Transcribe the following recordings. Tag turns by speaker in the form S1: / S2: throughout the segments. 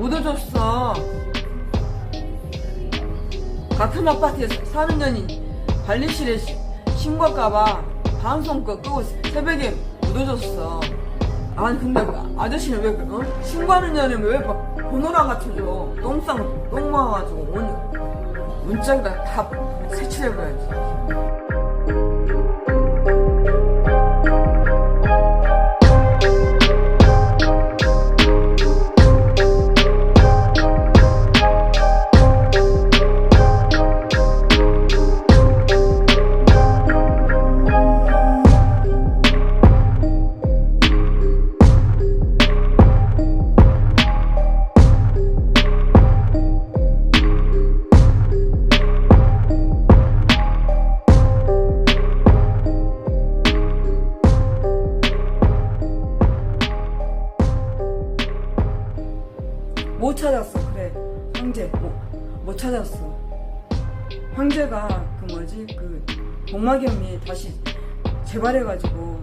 S1: 못 해줬어. 같은 아파트에 사- 사는 년이 관리실에 시- 신고할까봐 방송 거 끄고 새벽에 못 해줬어. 아니 근데 그 아저씨는 왜 그- 어? 신고하는 년이 왜안 갖춰줘? 똥싸 똥 모아가지고 오니 문짝에다 다 색칠해버려야지. 못 찾았어. 그래. 황제. 못, 못 찾았어. 황제가 그 뭐지? 그 복막염이 다시 재발해가지고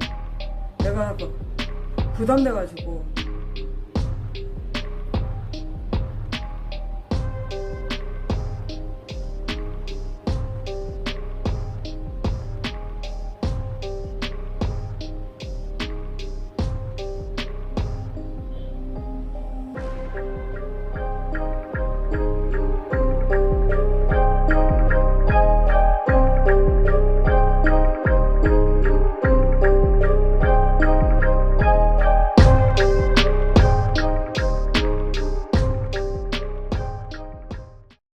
S1: 내가 그 부담돼가지고